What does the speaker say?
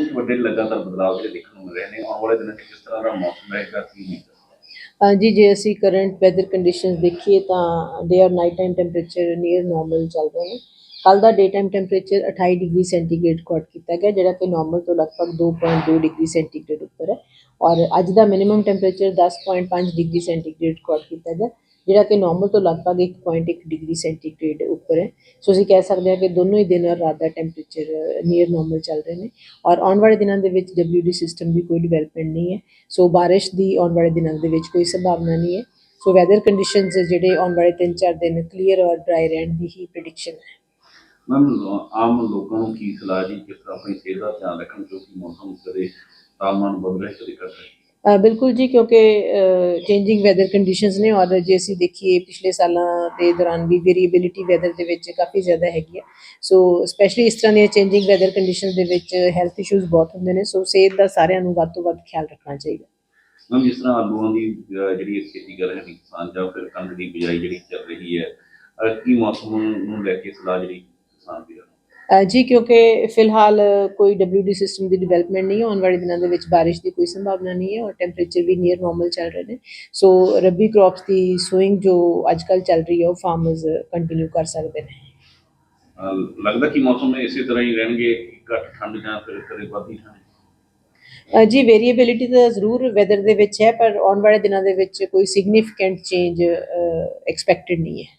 ਮੌਸਮ 'ਚ ਵੱਡੇ ਲਗਾਤਾਰ ਬਦਲਾਅ ਜਿਹੜੇ ਦੇਖਣ ਨੂੰ ਮਿਲ ਰਹੇ ਨੇ। ਆਉਣ ਵਾਲੇ ਦਿਨਾਂ 'ਚ ਕਿਸ ਤਰ੍ਹਾਂ ਦਾ ਮੌਸਮ ਰਹੇਗਾ, ਕੀ ਨਹੀਂ? ਜੀ, ਜੇ ਅਸੀਂ ਕਰੰਟ ਵੈਦਰ ਕੰਡੀਸ਼ਨਸ ਦੇਖੀਏ ਤਾਂ ਡੇ ਔਰ night time temperature near normal ਚੱਲ ਰਹੇ ਨੇ। ਕੱਲ ਦਾ day time temperature 28 degree centigrade record ਕੀਤਾ ਗਿਆ, ਜਿਹੜਾ ਕਿ ਨਾਰਮਲ ਤੋਂ ਲਗਭਗ 2.2 ਡਿਗਰੀ ਸੈਂਟੀਗ੍ਰੇਡ ਉੱਪਰ ਹੈ। ਔਰ ਅੱਜ ਦਾ minimum temperature 10.5 degree centigrade record ਕੀਤਾ ਗਿਆ। ਜਿਹੜਾ ਕਿ ਨਾਰਮਲ ਤੋਂ ਲਗਭਗ 1.1 ਡਿਗਰੀ ਸੈਂਟੀਗ੍ਰੇਡ ਉੱਪਰ ਹੈ। ਸੋ ਅਸੀਂ ਕਹਿ ਸਕਦੇ ਹਾਂ ਕਿ ਦੋਨੋਂ ਹੀ ਦਿਨ ਔਰ ਰਾਤ ਦਾ ਟੈਂਪਰੇਚਰ ਨੀਅਰ ਨਾਰਮਲ ਚੱਲ ਰਹੇ ਨੇ। ਔਰ ਆਉਣ ਵਾਲੇ ਦਿਨਾਂ ਦੇ ਵਿੱਚ WD ਸਿਸਟਮ ਦੀ ਕੋਈ ਡਿਵੈਲਪਮੈਂਟ ਨਹੀਂ ਹੈ। ਸੋ ਬਾਰਿਸ਼ ਦੀ ਆਉਣ ਵਾਲੇ ਦਿਨਾਂ ਦੇ ਵਿੱਚ ਕੋਈ ਸੰਭਾਵਨਾ ਨਹੀਂ ਹੈ। ਸੋ ਵੈਦਰ ਕੰਡੀਸ਼ਨਸ ਜਿਹੜੇ ਆਉਣ ਵਾਲੇ 3-4 ਦਿਨ ਕਲੀਅਰ ਔਰ ਡਰਾਈ ਰਹਿਣ ਦੀ ਹੀ ਪ੍ਰੈਡਿਕਸ਼ਨ ਹੈ। ਮੈਮ ਆਮ ਲੋਕਾਂ ਨੂੰ ਕੀ ਸਲਾਹ ਜੀ ਕਿਸ ਤਰ੍ਹਾਂ ਆਪਣੀ ਸਿਹਤ ਦਾ ਧਿਆਨ ਰੱਖਣ ਕਿਉਂਕਿ ਮੌਸਮ ਕਦੇ ਤਾਪਮਾਨ ਬਦਲ ਰਿਹਾ ਕਦੇ ਘਟ ਰਿਹਾ? ਅ, ਬਿਲਕੁਲ ਜੀ, ਕਿਉਂਕਿ ਚੇਂਜਿੰਗ ਵੈਦਰ ਕੰਡੀਸ਼ਨਸ ਨੇ ਔਰ ਜੇ ਅਸੀਂ ਦੇਖੀਏ ਪਿਛਲੇ ਸਾਲਾਂ ਦੇ ਦੌਰਾਨ ਵੀ ਵੇਰੀਏਬਿਲਿਟੀ ਵੈਦਰ ਦੇ ਵਿੱਚ ਕਾਫੀ ਜ਼ਿਆਦਾ ਹੈਗੀ ਹੈ ਸੋ ਸਪੈਸ਼ਲੀ ਇਸ ਤਰ੍ਹਾਂ ਦੀਆਂ ਚੇਂਜਿੰਗ ਵੈਦਰ ਕੰਡੀਸ਼ਨਸ ਦੇ ਵਿੱਚ ਹੈਲਥ ਇਸ਼ੂਜ਼ ਬਹੁਤ ਹੁੰਦੇ ਨੇ ਸੋ ਸਿਹਤ ਦਾ ਸਾਰਿਆਂ ਨੂੰ ਵੱਧ ਤੋਂ ਵੱਧ ਖਿਆਲ ਰੱਖਣਾ ਚਾਹੀਦਾ। ਮੈਮ ਜਿਸ ਤਰ੍ਹਾਂ ਆਲੂਆਂ ਦੀ ਜਿਹੜੀ ਖੇਤੀ ਕਰ ਰਹੇ ਨੇ ਕਿਸਾਨ ਜਾਂ ਫਿਰ ਕਣਕ ਦੀ ਬਿਜਾਈ ਜਿਹੜੀ ਚੱਲ ਰਹੀ ਹੈ ਕੀ ਮੌਸਮ ਨੂੰ ਲੈ ਕੇ ਸਲਾਹ ਜਿਹੜੀ ਕਿਸਾਨ ਦੀ ਜੀ ਕਿਉਂਕਿ ਫਿਲਹਾਲ ਕੋਈ WD ਸਿਸਟਮ ਦੀ ਡਿਵੈਲਪਮੈਂਟ ਨਹੀਂ ਹੈ ਆਉਣ ਵਾਲੇ ਦਿਨਾਂ ਦੇ ਵਿੱਚ ਬਾਰਿਸ਼ ਦੀ ਕੋਈ ਸੰਭਾਵਨਾ ਨਹੀਂ ਹੈ ਔਰ ਟੈਂਪਰੇਚਰ ਵੀ ਨੀਅਰ ਨਾਰਮਲ ਚੱਲ ਰਹੇ ਨੇ। ਸੋ ਰੱਬੀ ਕ੍ਰੌਪਸ ਦੀ ਸੋਇੰਗ ਜੋ ਅੱਜ ਕੱਲ੍ਹ ਚੱਲ ਰਹੀ ਹੈ ਉਹ ਫਾਰਮਰਸ ਕੰਟੀਨਿਊ ਕਰ ਸਕਦੇ ਨੇ। ਲੱਗਦਾ ਕਿ ਮੌਸਮ ਇਸੇ ਤਰ੍ਹਾਂ ਹੀ ਰਹਿਣਗੇ ਘੱਟ ਠੰਡ ਜਾਂ ਫਿਰ ਕਦੇ ਵੱਧਦੀ ਠੰਡ? ਜੀ ਵੇਰੀਏਬਿਲਿਟੀ ਤਾਂ ਜ਼ਰੂਰ ਵੈਦਰ ਦੇ ਵਿੱਚ ਹੈ ਪਰ ਆਉਣ ਵਾਲੇ ਦਿਨਾਂ ਦੇ ਵਿੱਚ ਕੋਈ ਸਿਗਨੀਫੀਕੈਂਟ ਚੇਂਜ ਐਕਸਪੈਕਟਡ ਨਹੀਂ ਹੈ।